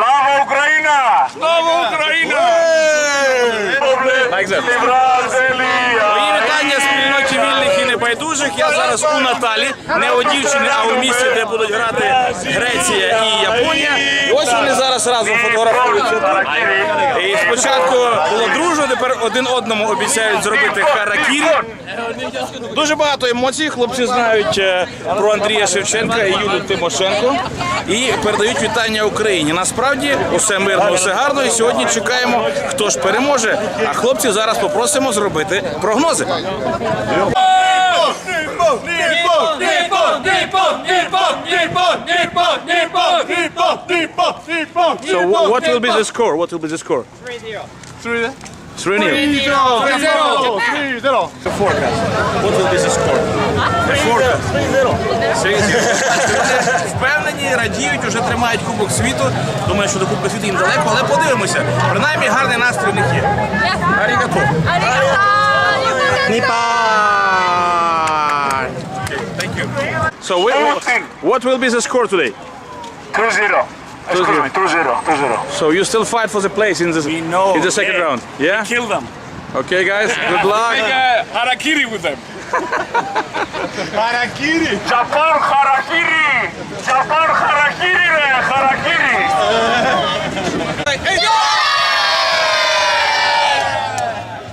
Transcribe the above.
Слава Україна! Слава Україна! Мої вітання спільноті вільних і небайдужих. Я зараз у Наталі, не у дівчини, а у місті, де будуть грати Греція і Японія. Фотографуються. тут. І спочатку було дружно, тепер один одному обіцяють зробити харакірі. Дуже багато емоцій. Хлопці знають е, про Андрія Шевченка і Юлію Тимошенко і передають вітання Україні. Насправді усе мирно, усе гарно. І сьогодні чекаємо, хто ж переможе. А хлопців зараз попросимо зробити прогнози. So what will be the score? What will be the score? 3-0. 3-0. 3-0. The forecast. What will be the score? The forecast. 3-0. Впевнені, радіють, уже тримають Кубок світу. Думаю, що до Кубка світу їм далеко, але подивимося. Принаймні гарний настрій в них є. Арігато. Thank you. So what, what will be the score today? 2-0. Excuse me, 2-0, 2-0. So you still fight for the place in the know. in the second Yeah. round? Yeah. Kill them. Okay, guys. Good luck. harakiri with them. Harakiri. Japan